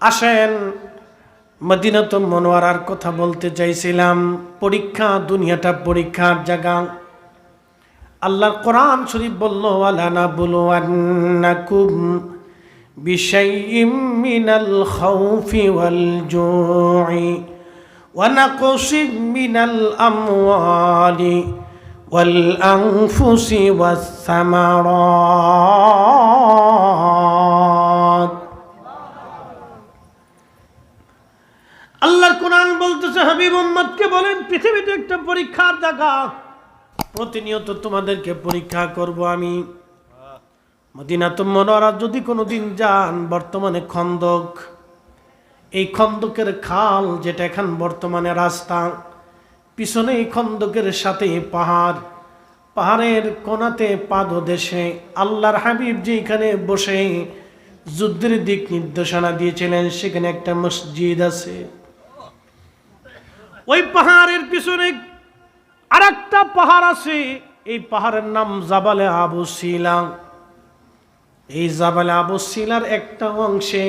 আসেন মদিনাত মনোয়ারার কথা বলতে চাইছিলাম পরীক্ষা দুনিয়াটা পরীক্ষার জায়গা আল্লাহর কোরআন শরীফ বলল আলানা বলো আন্নাকুম বিশাইইম মিনাল খাউফি ওয়াল জুই ونقص من الأموال والأنفس والثمرات বলতেছে, হাবিব উম্মদকে বলেন, পৃথিবীতে একটা পরীক্ষার দেখা প্রতিনিয়ত তোমাদেরকে পরীক্ষা করব আমি। মদিনা তো মনোরা যদি কোনোদিন যান, বর্তমানে খন্দক। এই খন্দকের খাল যেটা এখন বর্তমানে রাস্তা, পিছনে এই খন্দকের সাথে পাহাড়। পাহাড়ের কোনাতে পাদদেশে আল্লাহর হাবিব যেখানে বসে যুদ্ধের দিক নির্দেশনা দিয়েছিলেন, সেখানে একটা মসজিদ আছে। ওই পাহাড়ের পিছনে আর একটা পাহাড় আছে। এই পাহাড়ের নাম জাবালে আবু শিলা এই জাবালে আবু শিলার একটা অংশে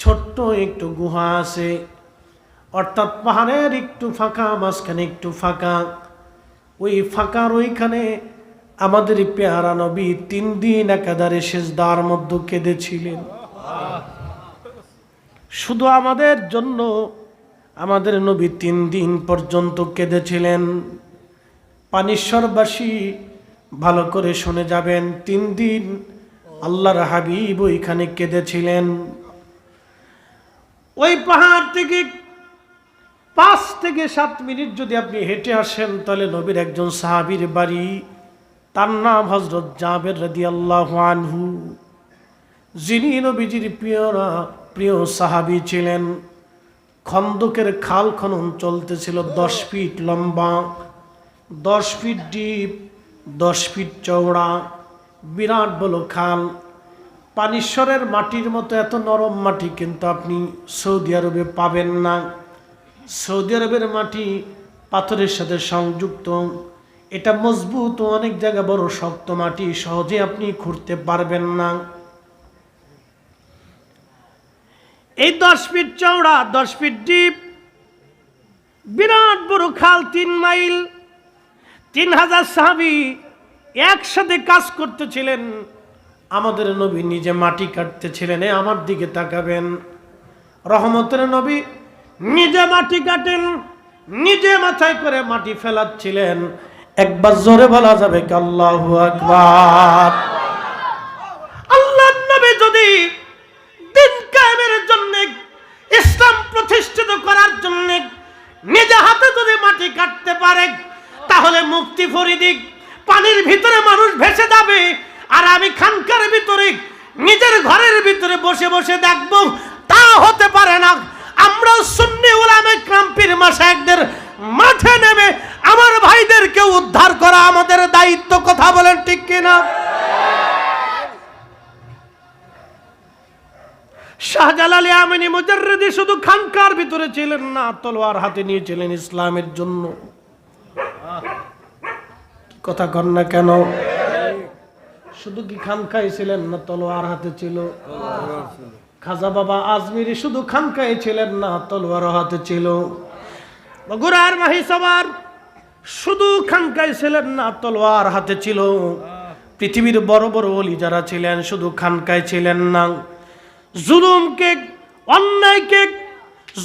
ছোট্ট একটু গুহা আছে। অর্থাৎ পাহাড়ের একটু ফাঁকা, মাঝখানে একটু ফাঁকা। ওই ফাঁকার ওইখানে আমাদের পেয়ারা নবী তিন দিন একাধারে শেষদার মধ্যে কেঁদেছিলেন। শুধু আমাদের জন্য আমাদের নবী তিন দিন পর্যন্ত কেঁদেছিলেন। পানিশ্বরবাসী ভালো করে শুনে যাবেন, তিন দিন আল্লাহর হাবিব ওইখানে কেঁদেছিলেন। ওই পাহাড় থেকে পাঁচ থেকে সাত মিনিট যদি আপনি হেঁটে আসেন, তাহলে নবীর একজন সাহাবির বাড়ি। তার নাম হজরত জাবের রাদি আল্লাহ আনহু। যিনি নবীজির প্রিয়রা, প্রিয় সাহাবি ছিলেন। খন্দকের খাল খনন চলতেছিল দশ ফিট লম্বা, দশ ফিট ডিপ, দশ ফিট চওড়া, বিরাট বড় খাল। পানিশ্বরের মাটির মতো এত নরম মাটি কিন্তু আপনি সৌদি আরবে পাবেন না। সৌদি আরবের মাটি পাথরের সাথে সংযুক্ত। এটা মজবুত অনেক জায়গা বড় শক্ত মাটি, সহজে আপনি খুঁড়তে পারবেন না। এই দশ ফিট চওড়া, দশ ফিট ডিপ, বিরাট বড় খাল তিন মাইল। তিন হাজার সাহাবি একসাথে কাজ করতেছিলেন। আমাদের নবী নিজে মাটি কাটতেছিলেন, এ আমার দিকে তাকাবেন। রহমতের নবী নিজে মাটি কাটেন, নিজে মাথায় করে মাটি ফেলাচ্ছিলেন। একবার জোরে বলা যাবে কি আল্লাহ আকবার। ফরিদিক পানির ভিতরে মানুষ ভেসে যাবে, আর আমি খানকার ভিতরে, নিজের ঘরের ভিতরে বসে বসে দেখব, তা হতে পারে না। আমরা সুন্নি উলামে ক্রাম্পির মাসায়কদের মাঠে নেমে আমার ভাইদেরকে উদ্ধার করা আমাদের দায়িত্ব, কথা বলেন ঠিক কিনা? শাহজালালি আমিনী মুজাররদি শুধু খানকার ভিতরে ছিলেন না, তলোয়ার হাতে নিয়েছিলেন ইসলামের জন্য। কথা কর না কেন? শুধু কি খানকায় ছিলেন না তলোয়ার হাতে ছিল? খাজা বাবা আজমিরি শুধু খানকায় ছিলেন না তলোয়ার হাতে ছিল? বগুড়ার মাহি সবার শুধু খানকায় ছিলেন না তলোয়ার হাতে ছিল? পৃথিবীর বড় বড় অলি যারা ছিলেন শুধু খানকায় ছিলেন না। জুলুমকে অন্যায়কে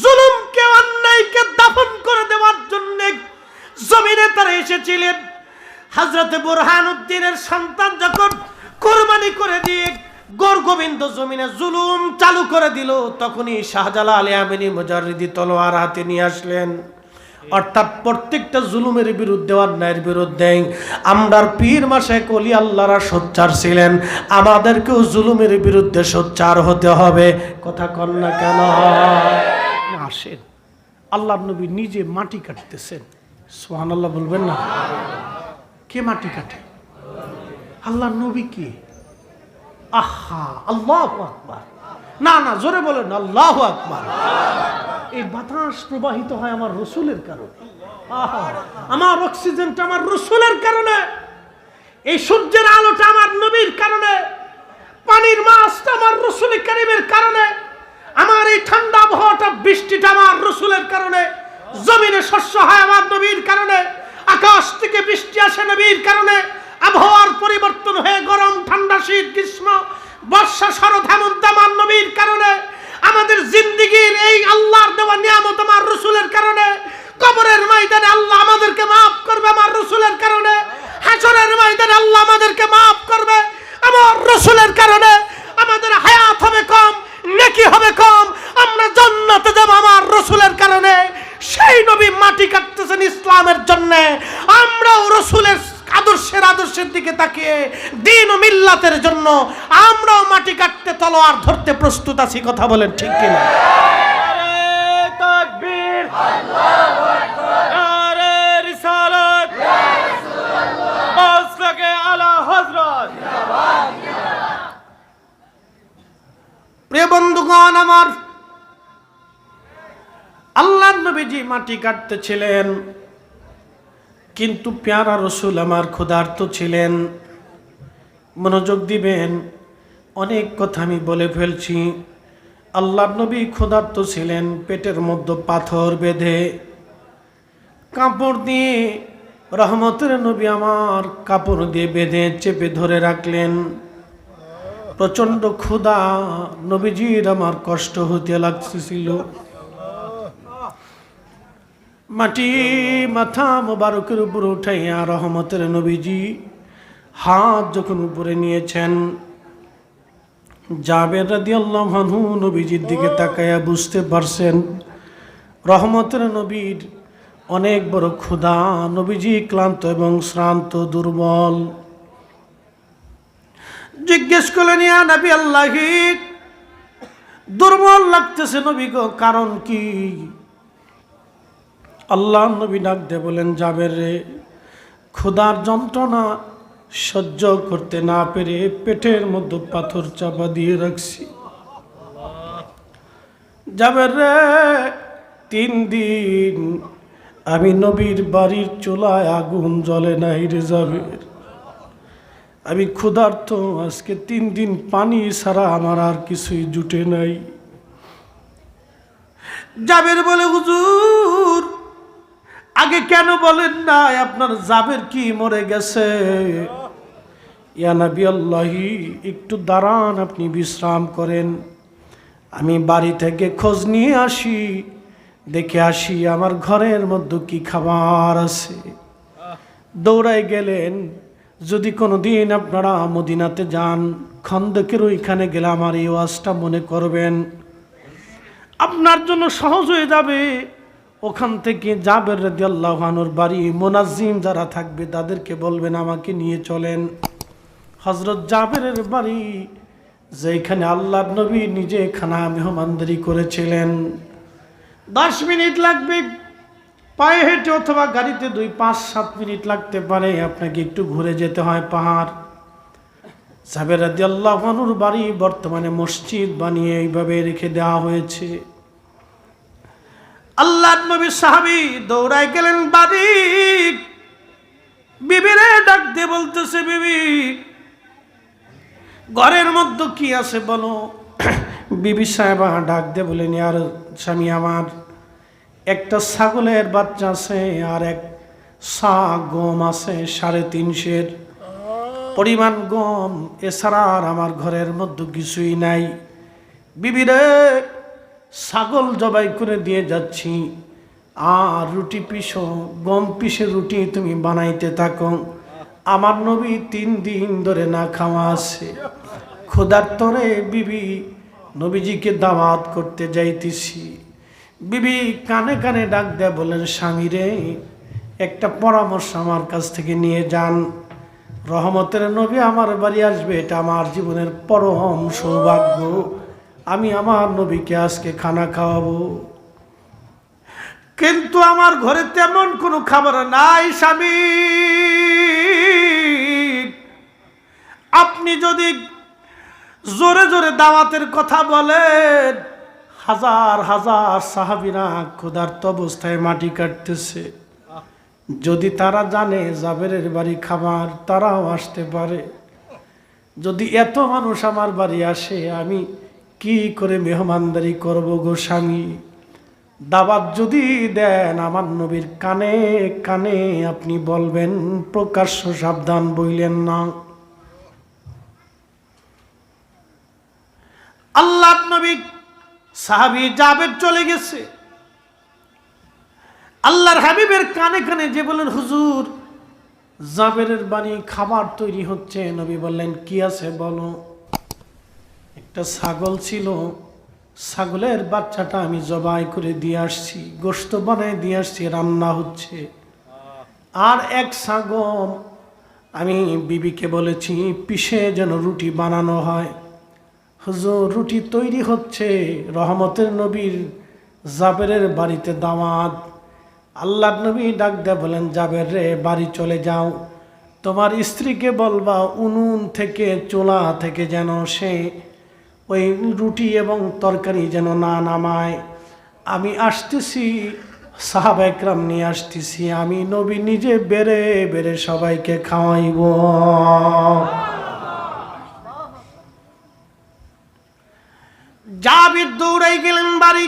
জুলুমকে অন্যায়কে দাফন করে দেওয়ার জন্য জমিনে তারা এসেছিলেন। হাজরতে বোরহান উদ্দিনের সন্তান যখন কোরবানি করে দিয়ে গোর গোবিন্দ জমিনে জুলুম চালু করে দিল, তখনই শাহজালা আলী আমিনী মুজারিদি তলোয়ার হাতে নিয়ে আসলেন। অর্থাৎ প্রত্যেকটা জুলুমের বিরুদ্ধে, অন্যায়ের বিরুদ্ধে। আমরার পীর মাসে কলি আল্লাহরা সোচ্চার ছিলেন, আমাদেরকেও জুলুমের বিরুদ্ধে সোচ্চার হতে হবে। কথা কন না কেন? আসেন। আল্লাহ নবী নিজে মাটি কাটতেছেন। সোহান আল্লাহ বলবেন না? কে মাটি কাটে? আল্লাহ নবী কে? আহা, আল্লাহ আকবার। না না, জোরে বলেন, আল্লাহ আকবার। এই বাতাস প্রবাহিত হয় আমার রসুলের কারণে। আমার অক্সিজেনটা আমার রসুলের কারণে। এই সূর্যের আলোটা আমার নবীর কারণে। পানির মাছটা আমার রসুল কারিমের কারণে। আমার এই ঠান্ডা আবহাওয়াটা, বৃষ্টিটা আমার রসুলের কারণে। জমিনে শস্য হয় আমার নবীর কারণে। আকাশ থেকে বৃষ্টি আসে নবীর কারণে আবহাওয়ার পরিবর্তন হয়ে গরম, ঠান্ডা, শীত, গ্রীষ্ম, বর্ষা, শরৎ, হেমন্ত আমার নবীর কারণে আমাদের জিন্দিগির এই আল্লাহর দেওয়া নিয়ামত আমার রসুলের কারণে, কবরের ময়দানে আল্লাহ আমাদেরকে মাফ করবে আমার রসুলের কারণে, হাসরের ময়দানে আল্লাহ আমাদেরকে মাফ করবে আমার রসুলের কারণে আমাদের হায়াত হবে কম নেকি হবে কম আমরা জান্নাতে যাব আমার রসুলের কারণে সেই নবী মাটি কাটতেছেন ইসলামের জন্য আমরাও রসুলের আদর্শের আদর্শের দিকে তাকিয়ে দিন ও মিল্লাতের জন্য আমরাও মাটি কাটতে তলোয়ার ধরতে প্রস্তুত আছি, কথা বলেন ঠিক কিনা? প্রিয় বন্ধুগণ, আমার আল্লাহ নবীজি মাটি কাটতেছিলেন কিন্তু পেয়ারা রসুল আমার ক্ষুধার্ত ছিলেন। মনোযোগ দিবেন। অনেক কথা আমি বলে ফেলছি। আল্লাহ নবী ক্ষুধার্ত ছিলেন, পেটের মধ্যে পাথর বেঁধে। কাপড় দিয়ে, রহমতের নবী আমার কাপড় দিয়ে বেঁধে চেপে ধরে রাখলেন। প্রচণ্ড ক্ষুধা নবীজির আমার কষ্ট হতে লাগতেছিল। মাটি, মাথা মোবারকের উপর উঠাইয়া রহমতের নবীজি হাত যখন উপরে নিয়েছেন, জাবের রাদি আল্লাহ নবীজির দিকে তাকাইয়া বুঝতে পারছেন, রহমতের নবীর অনেক বড় ক্ষুধা, নবীজি ক্লান্ত এবং শ্রান্ত, দুর্বল। জিজ্ঞেস করলেন, ইয়া নবী আল্লাহি, দুর্বল লাগতেছে নবী গো, কারণ কি? আল্লাহ নবী ডাক দে বলেন যাবে রে, ক্ষুধার যন্ত্রণা সহ্য করতে না পেরে পেটের মধ্যে পাথর চাপা দিয়ে রাখছি। যাবে রে, তিন দিন আমি নবীর বাড়ির চোলায় আগুন জ্বলে নাই রে যাবের আমি ক্ষুধার্ত, আজকে তিন দিন পানি ছাড়া আমার আর কিছুই জুটে নাই। জাবের বলে হুজুর, আগে কেন বলেন না আপনার জাবের কি মরে গেছে? ইয়ানাবি আল্লাহি একটু দাঁড়ান, আপনি বিশ্রাম করেন। আমি বাড়ি থেকে খোঁজ নিয়ে আসি, দেখে আসি আমার ঘরের মধ্যে কি খাবার আছে। দৌড়াই গেলেন, যদি কোনো দিন আপনারা মদিনাতে যান, খন্দকের ওইখানে গেলে আমার এই ওয়াজটা মনে করবেন। আপনার জন্য সহজ হয়ে যাবে। ওখান থেকে জাবের রাজি আল্লাহানুর বাড়ি মোনাজিম যারা থাকবে, তাদেরকে বলবেন, আমাকে নিয়ে চলেন। হজরত জাবেরের বাড়ি, যেখানে আল্লাহ নবী নিজে খানা মেহমানদারি করেছিলেন। দশ মিনিট লাগবে, পায়ে হেঁটে অথবা গাড়িতে দুই, পাঁচ, সাত মিনিট লাগতে পারে, আপনাকে একটু ঘুরে যেতে হয় পাহাড়। সাবের রাদি আল্লাহানুর বাড়ি বর্তমানে মসজিদ বানিয়ে এইভাবে রেখে দেওয়া হয়েছে। আল্লাহ নবী সাহাবি দৌড়ায় গেলেন বাড়ি। বিবিরে ডাক দিয়ে বলতেছে, বিবি ঘরের মধ্যে কি আছে বলো? বিবি সাহেবা ডাক দিয়ে বলেন আর স্বামী আমার, একটা ছাগলের বাচ্চা আছে আর এক সা গম আছে সাড়ে তিনশের। পরিমাণ গম এছাড়া আর আমার ঘরের মধ্যে কিছুই নাই। বিবিরে ছাগল জবাই করে দিয়ে যাচ্ছি। আর রুটি পিসো, গম পিসে রুটি তুমি বানাইতে থাকো। আমার নবী তিন দিন ধরে না খাওয়া আছে। তরে বিবি, নবীজিকে দাওয়াত করতে যাইতেছি। বিবি কানে কানে ডাক দেয় বলেন স্বামী রে, একটা পরামর্শ আমার কাছ থেকে নিয়ে যান। রহমতের নবী আমার বাড়ি আসবে, এটা আমার জীবনের পরম সৌভাগ্য। আমি আমার নবীকে আজকে খানা খাওয়াবো। কিন্তু আমার ঘরে তেমন কোনো খাবার নাই, স্বামী। আপনি যদি জোরে জোরে দাওয়াতের কথা বলেন, হাজার হাজার সাহাবিরা ক্ষুধার্ত অবস্থায় মাটি কাটতেছে। যদি তারা জানে জাবেরের বাড়ি খাবার, তারাও আসতে পারে। যদি এত মানুষ আমার বাড়ি আসে, আমি কি করে মেহমানদারি করব গো স্বামী? দাবাত যদি দেন আমার নবীর কানে কানে আপনি বলবেন, প্রকাশ্য সাবধান বইলেন না। আল্লাহ নবী সাহাবি জাবের চলে গেছে। আল্লাহর হাবিবের কানে কানে যে বলেন হুজুর, জাবেরের বাণী, খাবার তৈরি হচ্ছে। নবী বললেন, কি আছে বলো? একটা ছাগল ছিল ছাগলের বাচ্চাটা আমি জবাই করে দিয়ে আসছি গোস্ত বানাই দিয়ে আসছি, রান্না হচ্ছে। আর এক ছাগল, আমি বিবিকে বলেছি, পিষে যেন রুটি বানানো হয়। হুজুর, রুটি তৈরি হচ্ছে, রহমতের নবীর জাবেরের বাড়িতে দাওয়াত। আল্লাহ নবী ডাক দেয়া বলেন, জাবের রে, বাড়ি চলে যাও। তোমার স্ত্রীকে বলবা, উনুন থেকে, চোলা থেকে যেন সে ওই রুটি এবং তরকারি যেন না নামায়। আমি আসতেছি, সাহাব একরাম নিয়ে আসতেছি। আমি নবী নিজে বেড়ে বেড়ে সবাইকে খাওয়াইব। জাবির দৌড়াই গেলেন বাড়ি।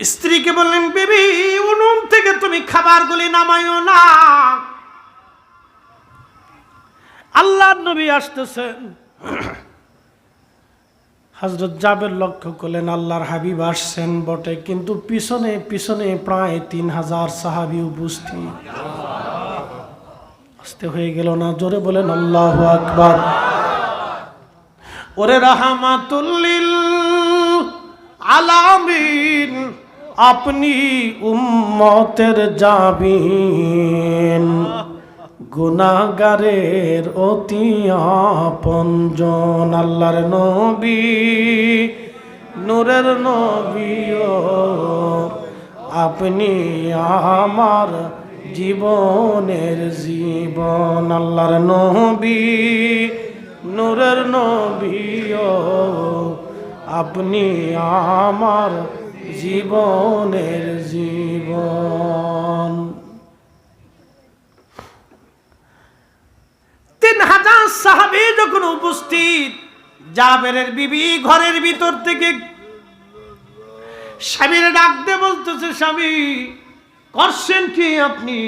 স্ত্রীকে বললেন, বেবি, উনুন থেকে তুমি খাবারগুলি নামাইও না। আল্লাহ নবী আসতেছেন। হজরত জাবের লক্ষ্য করলেন, আল্লাহর হাবিব আসছেন বটে, কিন্তু পিছনে পিছনে প্রায় তিন হাজার সাহাবি উপস্থিত। আসতে হয়ে গেল না, জোরে বলেন, আল্লাহ আকবার। ওরে রাহমাতুল্লিল আলামিন, আপনি উম্মতের যাবিন গুনাগারের অতি আপনজন আল্লাহর নবী, নূরের নবীও। আপনি আমার জীবনের জীবন, আল্লাহর নবী, নূরের নবীও। আপনি আমার জীবনের জীবন তিন হাজার সাহাবি যখন উপস্থিত, জাবেরের বিবি ঘরের ভিতর থেকে স্বামীর ডাক দিয়ে বলতেছে, স্বামী, করছেন কি আপনি?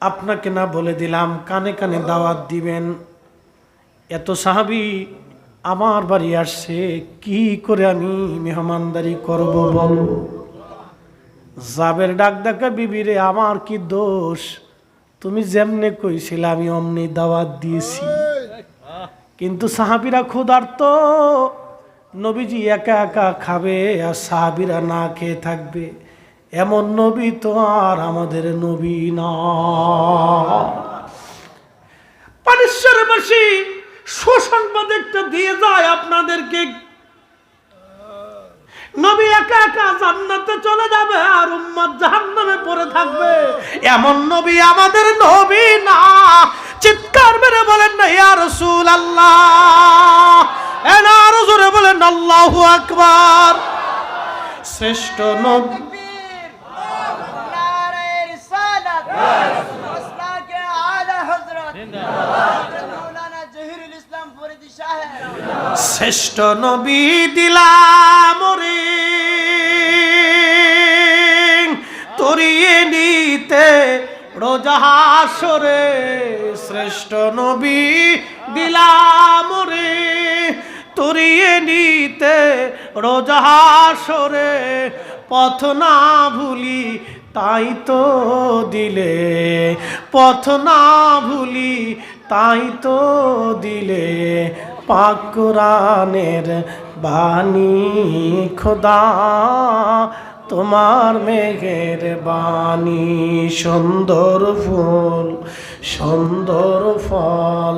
আপনাকে না বলে দিলাম, কানে কানে দাওয়াত দিবেন। এত সাহাবি আমার বাড়ি আসছে, কি করে আমি মেহমানদারি করব বল? জাবের ডাক ডাকা বিবিরে, আমার কি দোষ? তুমি যেমনে কইছিলে, আমি অমনি দাওয়াত দিয়েছি। কিন্তু সাহাবিরা ক্ষুধার্ত। নবীজি একা একা খাবে আর সাহাবিরা না খেয়ে থাকবে। এমন নবী তো আর আমাদের নবী না। বসি একটা দিয়ে যায় আপনাদেরকে। নবী একা একা জান্নাতে চলে যাবে আর উম্মত জাহান্নামে পড়ে থাকবে। এমন নবী আমাদের নবী না। চিৎকার মেরে বলেন না, ইয়া রাসূল আল্লাহ এনা আরও জোরে বলেন, আল্লাহু আকবার। শ্রেষ্ঠ নবী। শ্রেষ্ঠ নবী দিলা মরে তরিয়ে নিতে রোজাহাসরে শ্রেষ্ঠ নবী দিলাম রে। তরিয়ে নিতে রোজাহাসরে পথ না ভুলি তাই তো দিলে। পথ না ভুলি তাই তো দিলে। পাক কোরআনের বাণী খোদা। তোমার মেঘের বাণী, সুন্দর ফুল, সুন্দর ফল,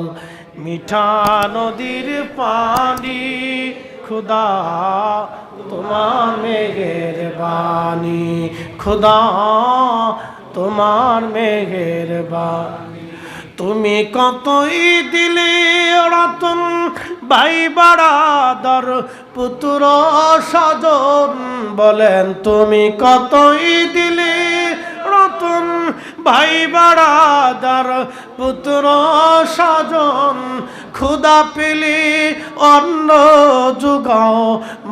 মিঠা নদীর পানি, খুদা তোমার মেঘের বাণী, খুদা তোমার মেঘের বাণী। তুমি কতই দিলে রতন ভাই বাড়াদর পুত্র স্বজন বলেন, তুমি কতই দিলে রতন ভাই বাড়াদার পুত্র সাজন খুদা পেলে অন্ন যুগাও,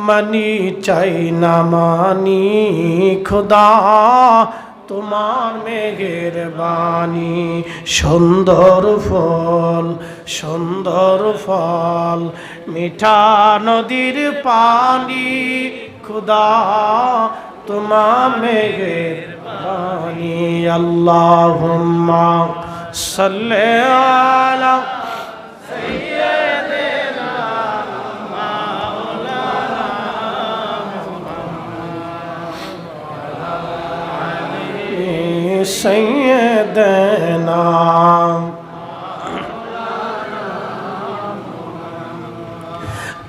মানি চাই না মানি খুদা। তোমার মেঘের বাণী সুন্দর ফল সুন্দর ফল, মিঠা নদীর পানি। খুদা, তোমার মেঘের বাণী আল্লাহ সাল্লে সৈয়দনা।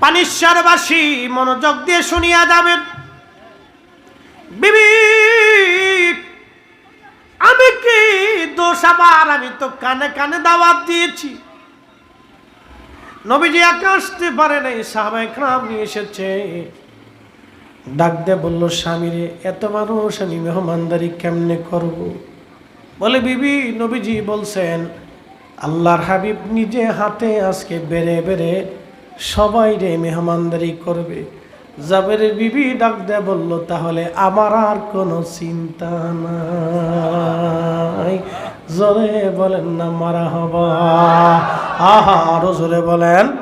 পানিশ্বরবাসী মনোযোগ দিয়ে শুনিয়া যাবেন। বিবি আমি কি দোষ আবার? আমি তো কানে কানে দাওয়াত দিয়েছি। নবীজি একা আসতে পারে নাই সাহাবাই ক্রাম নিয়ে এসেছে। ডাক দে বলল, স্বামীরে, এত মানুষ, আমি মেহমানদারি কেমনে করব। বলে, বিবি, নবীজি বলছেন, আল্লাহর হাবিব নিজে হাতে আজকে বেড়ে বেড়ে সবাই রে মেহমানদারি করবে। জাবেরের বিবি ডাক দে বলল, তাহলে আমার আর কোনো চিন্তা নাই। জোরে বলেন না, মারা হবা। আহা, আরও জোরে বলেন।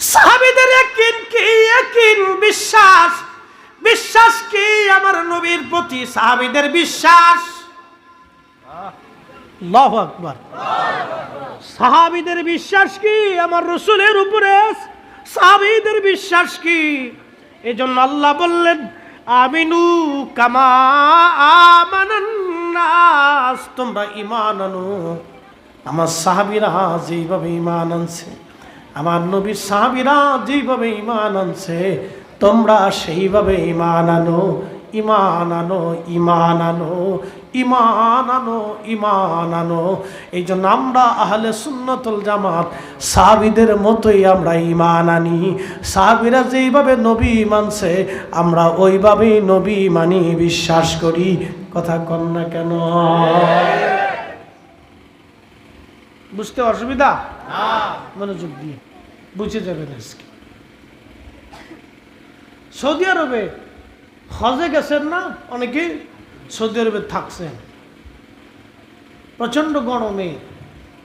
সাহাবিদের একিন বিশ্বাস? বিশ্বাস কি আমার নবীর প্রতি সাহাবিদের বিশ্বাস? আল্লাহু আকবার। সাহাবিদের বিশ্বাস কি আমার রসুলের উপরে? সাহাবিদের বিশ্বাস কি? এই জন্য আল্লাহ বললেন, আমিনু কামা আমানান্নাস, তোমরা ইমান আনো। আমার সাহাবিরা যেইভাবে ইমান আনছে। আমার নবীর সাহাবিরা যেইভাবে ইমান আনছে তোমরা সেইভাবে ইমান আনো ইমান আনো ইমান আনো ইমান আনো ইমান আনো। এই জন্য আমরা আহলে সুন্নতুল জামাত সাহাবিদের মতোই আমরা ইমান আনি। সাহাবিরা যেইভাবে নবী মানছে আমরা ওইভাবেই নবী মানি বিশ্বাস করি। কথা কন না কেন? বুঝতে অসুবিধা? মনোযোগ দিয়ে। বুঝে যাবেন আজকে। সৌদি আরবে হজে গেছেন না? অনেকে সৌদি আরবে থাকছেন। প্রচণ্ড গরমে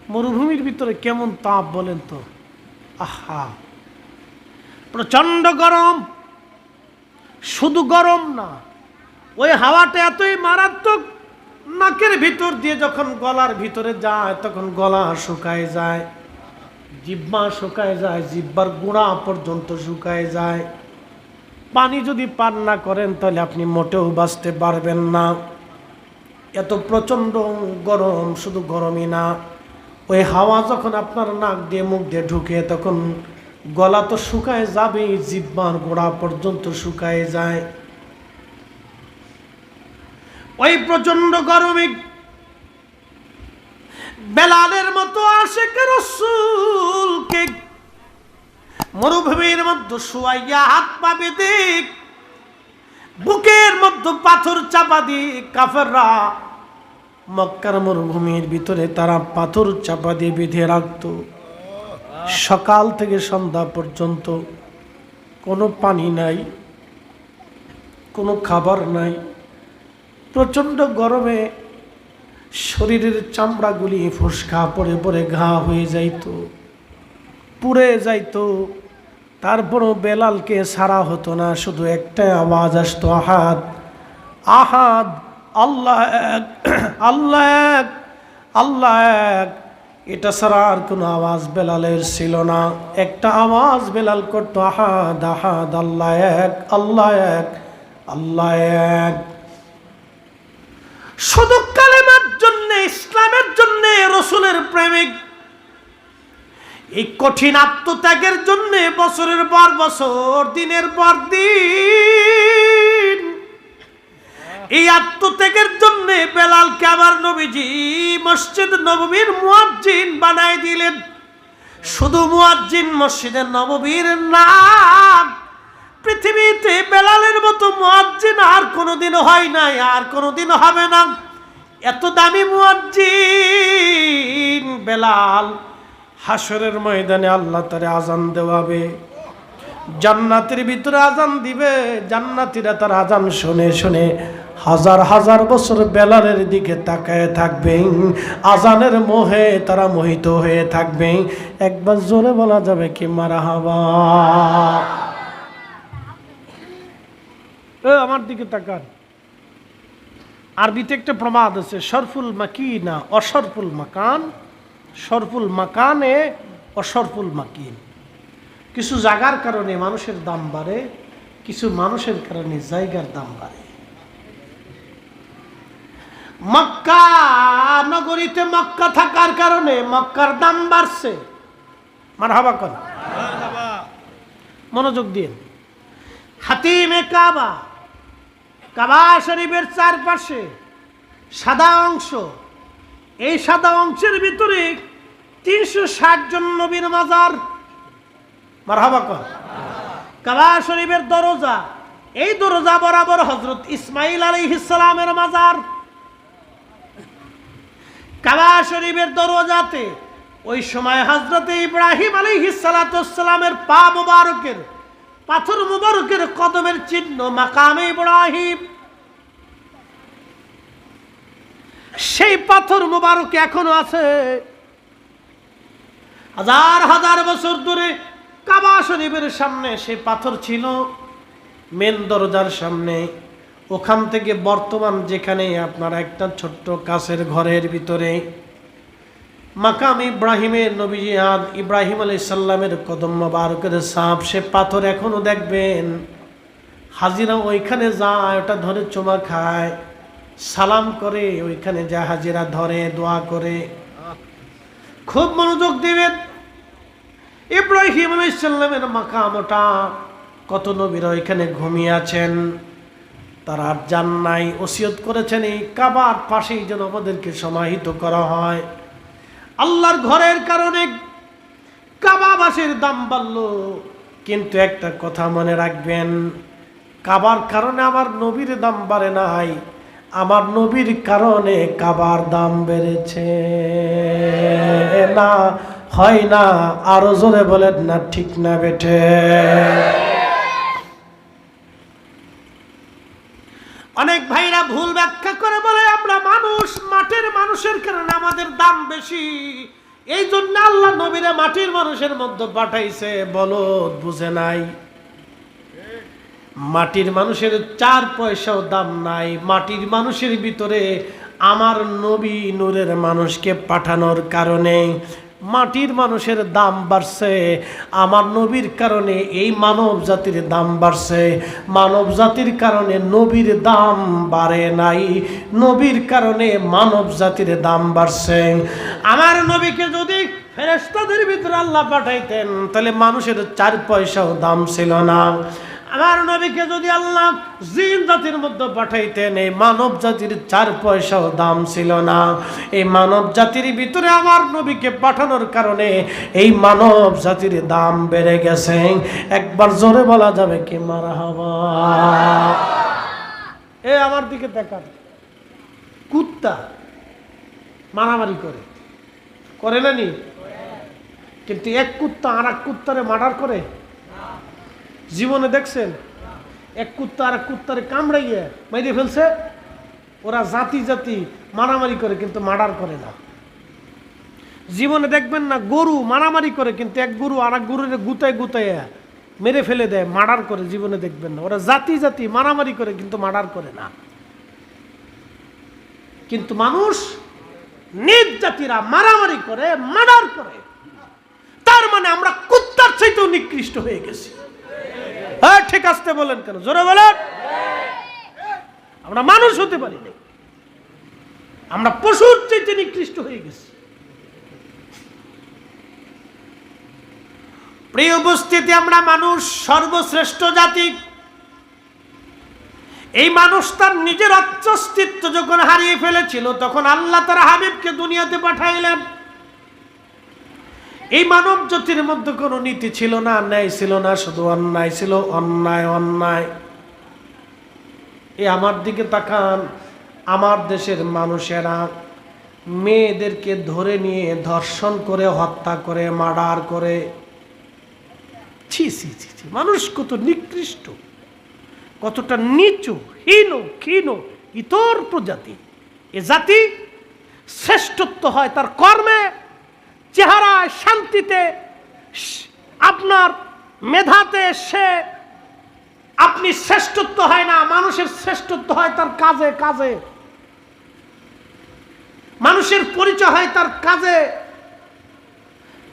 মরুভূমির ভিতরে কেমন তাপ বলেন তো? আহা! প্রচণ্ড গরম। শুধু গরম না, ওই হাওয়াটা এতই মারাত্মক, নাকের ভিতর দিয়ে যখন গলার ভিতরে যায়, তখন গলা শুকায় যায়। জিব্বা শুকায় যায় জিব্বার গুঁড়া পর্যন্ত শুকায় যায়। পানি যদি পান না করেন, তাহলে আপনি মোটেও বাঁচতে পারবেন না। এত প্রচণ্ড গরম, শুধু গরমই না। ওই হাওয়া যখন আপনার নাক দিয়ে, মুখ দিয়ে ঢুকে, তখন গলা তো শুকায় যাবেই জিব্বার গোড়া পর্যন্ত শুকায় যায়। ওই প্রচণ্ড গরমে বেলালের মতো আসে রসুলকে মরুভূমির মধ্যে শুয়াইয়া হাত পা বেঁধে, বুকের মধ্যে পাথর চাপা দিয়ে কাফেররা মক্কার মরুভূমির ভিতরে তারা পাথর চাপা দিয়ে বেঁধে রাখত। সকাল থেকে সন্ধ্যা পর্যন্ত কোনো পানি নাই, কোনো খাবার নাই। প্রচণ্ড গরমে শরীরের চামড়াগুলি ফুসকা পড়ে পরে ঘা হয়ে যাইতো, পুড়ে যাইত। তারপরও বেলালকে সারা হতো না, শুধু একটা আওয়াজ আসতো, আহাদ আহাদ, আল্লাহ এক আল্লাহ এক আল্লাহ এক। এটা ছাড়া আর কোনো আওয়াজ বেলালের ছিল না। একটা আওয়াজ বেলাল করতো, আহাদ আহাদ, আল্লাহ এক আল্লাহ এক আল্লাহ এক। শুধু ইসলামের জন্য রসুলের প্রেমিক। এই কঠিন আত্মত্যাগের জন্য বছরের পর বছর, দিনের পর দিন। এই আত্মত্যাগের জন্য বেলালকে আমার নবীজি মসজিদ নববীর মুয়াজ্জিন বানাই দিলেন। শুধু মুয়াজ্জিন মসজিদের নববীর নাম পৃথিবীতে বেলালের মতো মুয়াজ্জিন আর কোনোদিন হয় নাই, আর কোনোদিন হবে না। এত দামি মুয়াজ্জিন বেলাল হাসরের ময়দানে আল্লাহ তারে আজান দেওয়াবে। জান্নাতের ভিতরে আজান দিবে, জান্নাতিরা তার আজান শুনে শুনে হাজার হাজার বছর বেলালের দিকে তাকায় থাকবে। আজানের মোহে তারা মোহিত হয়ে থাকবে। একবার জোরে বলা যাবে কি মারা হাবা আমার দিকে তাকান। আরবিতে একটা প্রমাদ আছে সরফুল মাকিনা অসরফুল মাকান। সরফুল মাকানে অসরফুল মাকিন। কিছু জায়গার কারণে মানুষের দাম বাড়ে কিছু মানুষের কারণে জায়গার দাম বাড়ে। মক্কা নগরীতে মক্কা থাকার কারণে মক্কার দাম বাড়ছে। মার হাবা কর মনোযোগ দিন হাতিমে কাবা কাবা শরীফের চারপাশে সাদা অংশ। এই সাদা অংশের ভিতরে তিনশো ষাট জন নবীর মাজার। মারহাবা কর। কাবা শরীফের দরজা, এই দরজা বরাবর হজরত ইসমাইল আলী ইসলামের মাজার। কাবা শরীফের দরজাতে ওই সময় হজরত ইব্রাহিম আলী ইসালাতামের পা মুবারকের পাথর মুবারকের কদমের চিহ্ন মাকামে ইব্রাহিম। সেই পাথর মুবারক এখনও আছে। হাজার হাজার বছর ধরে কাবা শরীফের সামনে সেই পাথর ছিল, মেন দরজার সামনে। ওখান থেকে বর্তমান যেখানে আপনার একটা ছোট্ট কাছের ঘরের ভিতরে মাকাম ইব্রাহিমের নবীজি আদ ইব্রাহিম আলাই সাল্লামের কদম বারকের সাপ, সে পাথর এখনও দেখবেন। হাজিরা ওইখানে যায়, ওটা ধরে চোমা খায়। সালাম করে, ওইখানে যা হাজিরা ধরে, দোয়া করে। খুব মনোযোগ দিবেন। ইব্রাহিম আলাইসাল্লামের মাকাম ওটা। কত নবীরা ওইখানে ঘুমিয়ে আছেন। তারা আর যান নাই, ওসিয়ত করেছেন এই কাবার পাশেই যেন আমাদেরকে সমাহিত করা হয়। আল্লাহর ঘরের কারণে কাবাবাসের দাম বাড়ল। কিন্তু একটা কথা মনে রাখবেন, কাবার কারণে আমার নবীর দাম বাড়ে নাই, আমার নবীর কারণে কাবার দাম বেড়েছে। না, হয় না, আরও জোরে বলেন না, ঠিক না বেঠে। অনেক ভাইরা ভুল ব্যাখ্যা করে বলে, আমরা মানুষ, মাটির মানুষের কারণে আমাদের দাম বেশি। এই জন্য আল্লাহ নবীরে মাটির মানুষের মধ্যে পাঠাইছে। বলদ বুঝে নাই। মাটির মানুষের চার পয়সাও দাম নাই। মাটির মানুষের ভিতরে আমার নবী নূরের মানুষকে পাঠানোর কারণে মাটির মানুষের দাম বাড়ছে। আমার নবীর কারণে এই মানব জাতির দাম বাড়ছে। মানব জাতির কারণে নবীর দাম বাড়ে নাই। নবীর কারণে মানব জাতির দাম বাড়ছে। আমার নবীকে যদি ফেরেস্তাদের ভিতরে আল্লাহ পাঠাইতেন, তাহলে মানুষের চার পয়সাও দাম ছিল না। আমার নবীকে যদি আল্লাহ জিন জাতির মধ্যে পাঠাইতেন, এই মানব জাতির চার পয়সাও দাম ছিল না। এই মানব জাতির ভিতরে আমার নবীকে পাঠানোর কারণে এই মানব জাতির দাম বেড়ে গেছে। একবার জোরে বলা যাবে কি মারা হবা এ আমার দিকে দেখান কুত্তা মারামারি করে। করে না কিন্তু এক কুত্তা আর এক কুত্তারে মার্ডার করে? জীবনে দেখছেন? এক কুত্তা আর এক কুত্তারে কামড়াইয়ে মেরে ফেলছে। ওরা জাতি জাতি মারামারি করে কিন্তু মার্ডার করে না। জীবনে দেখবেন না, গরু মারামারি করে কিন্তু এক গরু আর এক গরুরে গুতায় গুতায় মেরে ফেলে দেয়, মার্ডার করে। জীবনে দেখবেন না। ওরা জাতি জাতি মারামারি করে কিন্তু মার্ডার করে না। কিন্তু মানুষ নিজ জাতিরা মারামারি করে, মার্ডার করে। তার মানে আমরা কুত্তার চাইতেও নিকৃষ্ট হয়ে গেছি। হ্যাঁ ঠিক আসতে বলেন কেন? জোরে বলেন। আমরা মানুষ হতে পারি না আমরা পশুর চাইতে নিকৃষ্ট হয়ে গেছি। প্রিয় উপস্থিতি, আমরা মানুষ সর্বশ্রেষ্ঠ জাতি। এই মানুষ তার নিজের অস্তিত্ব যখন হারিয়ে ফেলেছিল, তখন আল্লাহ তার হাবিবকে দুনিয়াতে পাঠাইলেন। এই মানব জাতির মধ্যে কোনো নীতি ছিল না, ন্যায় ছিল না, শুধু অন্যায় ছিল, অন্যায় অন্যায়। এ আমার দিকে তাকান, আমার দেশের মানুষেরা মেয়েদেরকে ধরে নিয়ে ধর্ষণ করে, হত্যা করে, মার্ডার করে। ছি ছি ছি ছি, মানুষ কত নিকৃষ্ট, কতটা নিচু, হীন, ক্ষীণ, ইতর প্রজাতি। এ জাতি শ্রেষ্ঠত্ব হয় তার কর্মে চেহারায় শান্তিতে আপনার মেধাতে সে আপনি শ্রেষ্ঠত্ব হয় না, মানুষের শ্রেষ্ঠত্ব হয় তার কাজে কাজে। মানুষের পরিচয় হয় তার কাজে।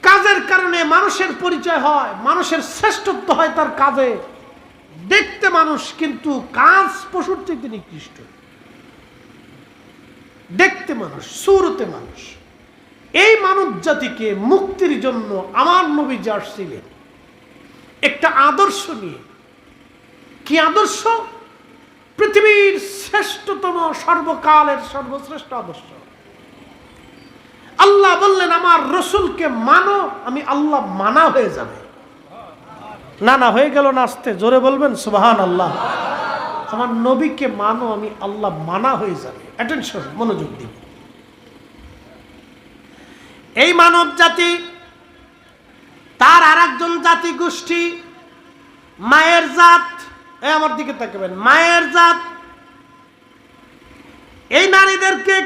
কাজের কারণে মানুষের পরিচয় হয়, মানুষের শ্রেষ্ঠত্ব হয় তার কাজে। দেখতে মানুষ, কিন্তু কাজ পশুর থেকে নিকৃষ্ট দেখতে মানুষ, সুরতে মানুষ। এই মানব জাতিকে মুক্তির জন্য আমার নবী যে আসছিলেন। একটা আদর্শ নিয়ে। কি আদর্শ? পৃথিবীর শ্রেষ্ঠতম সর্বকালের সর্বশ্রেষ্ঠ আদর্শ। আল্লাহ বললেন, আমার রসুলকে মানো, আমি আল্লাহ মানা হয়ে যাবে। না না হয়ে গেল না আসতে জোরে বলবেন সুবাহান আল্লাহ আমার নবীকে মানো, আমি আল্লাহ মানা হয়ে যাবে। অ্যাটেনশন মনোযোগ দিন। এই মানব জাতি, তার আর একজন জাতি গোষ্ঠী, মায়ের জাত আমার দিকে তাকাবেন, মায়ের জাত, এই নারীদেরকে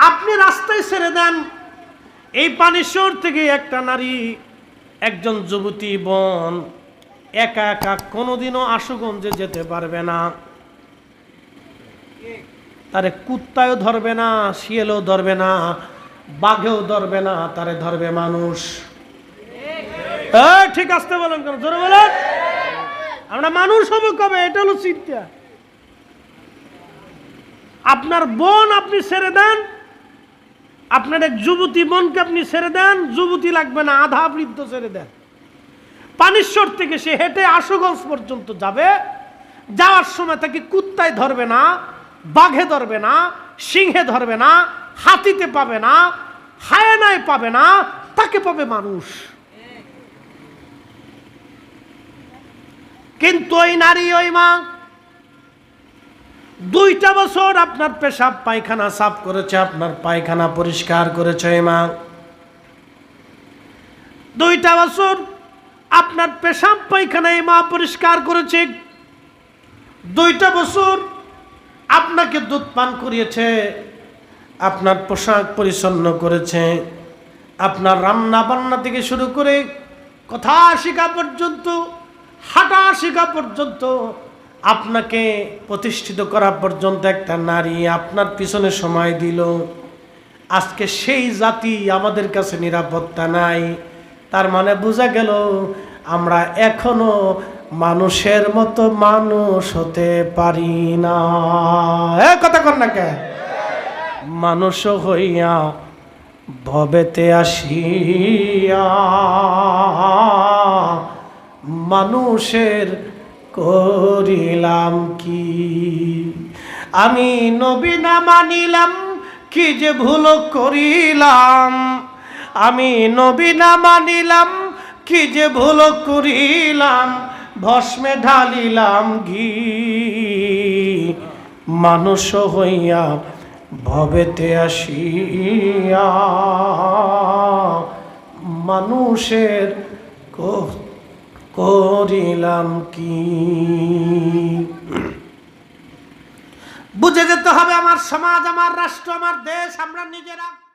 আপনি রাস্তায় ছেড়ে দেন, এই পানিশ্বর থেকে একটা নারী, একজন যুবতী বোন, একা একা কোনোদিনও আশুগঞ্জে যেতে পারবে না। তারে কুত্তায়ও ধরবে না, শিয়ালও ধরবে না বাঘেও ধরবে না, তারে ধরবে মানুষ। ঠিক আসতে বলেন কেন? জোরে বলেন। আমরা মানুষ হব কবে? এটা হলো চিন্তা। আপনার বোন আপনি ছেড়ে দেন। আপনার এক যুবতী বোনকে আপনি ছেড়ে দেন। যুবতী লাগবে না, আধা বৃদ্ধ ছেড়ে দেন। পানিশ্বর থেকে সে হেঁটে আশুগঞ্জ পর্যন্ত যাবে। যাওয়ার সময় তাকে কুত্তায় ধরবে না, বাঘে ধরবে না, সিংহে ধরবে না হাতিতে পাবে না, হায়ানায় পাবে না, তাকে পাবে মানুষ। কিন্তু ওই নারী, ওই মা, দুইটা বছর আপনার পেশাব পায়খানা সাফ করেছে, আপনার পায়খানা পরিষ্কার করেছে, ওই মা। দুইটা বছর আপনার পেশাব পায়খানা এই মা পরিষ্কার করেছে। দুইটা বছর আপনাকে দুধ পান করিয়েছে। আপনার পোশাক পরিচ্ছন্ন করেছে, আপনার রান্না বান্না থেকে শুরু করে কথা শেখা পর্যন্ত, হাঁটা শেখা পর্যন্ত আপনাকে প্রতিষ্ঠিত করা পর্যন্ত একটা নারী আপনার পিছনে সময় দিল। আজকে সেই জাতি আমাদের কাছে নিরাপত্তা নাই। তার মানে বোঝা গেল আমরা এখনও মানুষের মতো মানুষ হতে পারি না। কথা কর না কে? মানুষ হইয়া ভবেতে আসিয়া, মানুষের করিলাম কি? আমি নবী না মানিলাম, কি যে ভুল করিলাম? আমি নবী না মানিলাম, কি যে ভুল করিলাম? ভস্মে ঢালিলাম ঘি। মানুষ হইয়া ভবেতে আসিয়া মানুষের করিলাম কি? বুঝে যেতে হবে আমার সমাজ, আমার রাষ্ট্র, আমার দেশ, আমরা নিজেরা